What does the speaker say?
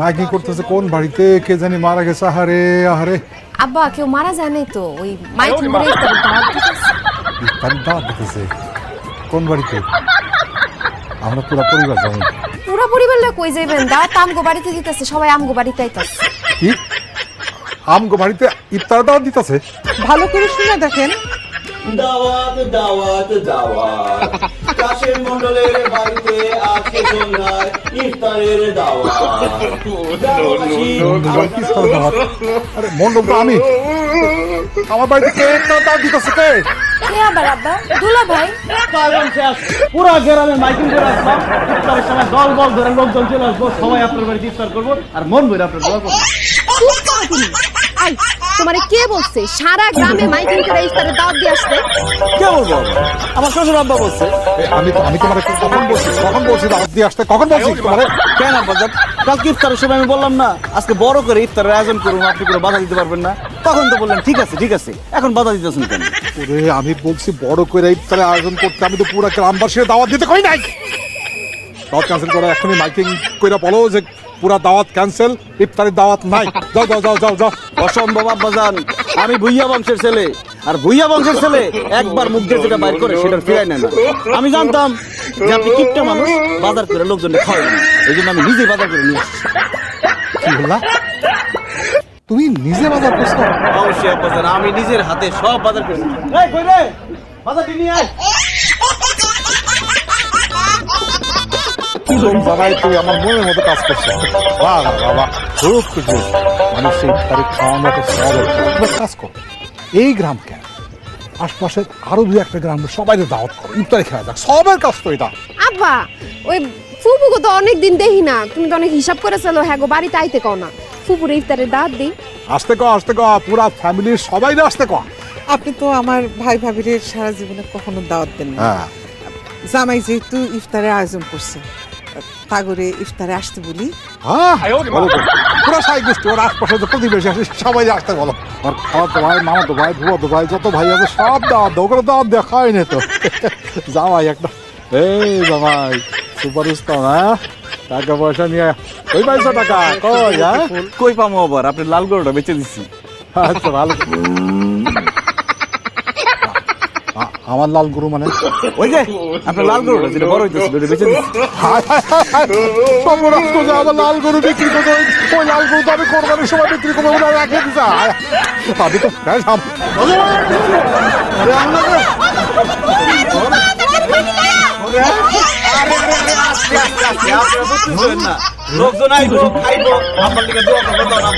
Miking করতেছে কোন বাড়িতে? কে জানি মারা গেছে। আহারে আহারে। আব্বা কেউ মারা যায় নাই তো? ওই মাইকিং দাওয়াত দিতেছে। দাওয়াত দিতেছে। কোন বাড়িতে? আমরা পুরো পরিবার যাব পুরো পরিবার লোক কই যাইবেন? দাওয়াত তো আমগো বাড়িতে দিতেছে সবাই আমগো বাড়িতে আইতাছে। কি? আমগো বাড়িতে ইফতার দাওয়াত দিতেছে? ভালো করে শুনে দেখেন। দাওয়াত দাওয়াত দাওয়াত। কাশেম মন্ডলের বাড়িতে আজকে সন্ধ্যায় ইফতারের দাওয়াত। মন্ডল আরে তো আমি। আমার বাড়িতে কে ইফতার দাওয়াত দিতেছে কে? কে আবার আব্বা? দুলা ভাই? শেষ পুরো গ্রামে মাইকিং করে আসলাম ইফতারের সময় দল বল ধরে লোকজন চলে আসব। সবাই আপনার বাড়িতে ইফতার করব আর মন ভরে আপনার দোয়া করব। তোমারে কে বলছে? সারা গ্রামে মাইকিং করে ইফতারের দাওয়াত দিয়ে আসতে কে বলব? আমার শ্বশুর আব্বা বলছে। আমি আমি তোমার কখন বলছি? কখন বলছি? দাওয়াত দিয়ে আসতে কখন বলছি? তোমারে কেন আব্বা? কালকে ইফতারের সময় আমি বললাম না আজকে বড় করে ইফতারের আয়োজন করুন আপনি কোনো বাধা দিতে পারবেন না। তখন তো বললেন ঠিক আছে ঠিক আছে এখন বাধা দিতেছেন কেন? ওরে আমি বলছি বড় করে ইফতারের আয়োজন করতে আমি তো পুরো গ্রামবাসীর দাওয়াত দিতে কই নাই। দাওয়াত ক্যান্সেল করো এখনই মাইকিং করে বলো যে পুরা দাওয়াত ক্যান্সেল ইফতারের দাওয়াত নাই। যাও যাও যাও যাও যাও। অসম্ভব আব্বাজান আমি ভুইয়া বংশের ছেলে। আর ভুইয়া বংশের ছেলে একবার মুখ দিয়ে যেটা বাইর করে সেটা ফিরাই নেয় না। আমি জানতাম যে আপনি কিপটা মানুষ বাজার করে লোকজনকে খাওয়াবেন। না। এই জন্য আমি নিজেই বাজার করে নিয়ে আসছি। কি বললা? তুমি নিজে বাজার করছ অবশ্যই আব্বাজান আমি নিজের হাতে সব বাজার করে এই কই রে? বাজারটি নিয়ে আয়। সুযোগ বাবাই তুই আমার মনের মতো কাজ করছ। বাহ বাবা খুব খুশি মানুষ ইফতারে খাওয়ানো তো সব কাজ কর। এই গ্রাম কেন আশপাশের আরও দুই একটা গ্রাম সবাই দাওয়াত করো। ইফতারে খাওয়া যাক। সবের কাজ তো এটা। আব্বা ওই ফুপুকে তো অনেক দিন দেখি না। তুমি তো অনেক হিসাব করে চলো হ্যাঁ গো বাড়িতে আইতে কও না। ফুপুরে ইফতারের দাওয়াত দিই। আসতে ক আসতে ক পুরা ফ্যামিলির সবাই আসতে ক আপনি তো আমার ভাই ভাবির সারা জীবনে কখনো দাওয়াত দেন না। হ্যাঁ। জামাই যেহেতু ইফতারের আয়োজন করছে তাগরে ইফতারে আসতে বলি। হ্যাঁ তো। সাই গোষ্ঠী ওর আশপাশে যে প্রতিবেশী আছে সবাই আসতে বলো। আর খাওয়া তো ভাই মামা তো ভাই ভুয়া তো ভাই যত ভাই আছে সব দাওয়াত দাও ওগুলো দাওয়াত দেওয়া খাওয়াই নে তো। জামাই একটা এই জামাই সুপার স্টার হ্যাঁ? টাকা পয়সা নিয়ে কই পাইছো টাকা কই হ্যাঁ? কই পামো আবার? আপনি লাল গরুটা বেচে দিচ্ছি আচ্ছা ভালো। আমার লাল গরু মানে ওই যে আপনার লাল গরুটা যেটা বড় হইতেছিল ওটা বেচে দিচ্ছি সর্বনাশ করছে আমার লাল গরু বিক্রি করতে ওই- লাল গরু তো আমি কোরবানির সময় বিক্রি করব ওরা রাখে আয়, আমি তো লোকজন আইবো খাইবো আপনার লিগে দোয়া করব তো না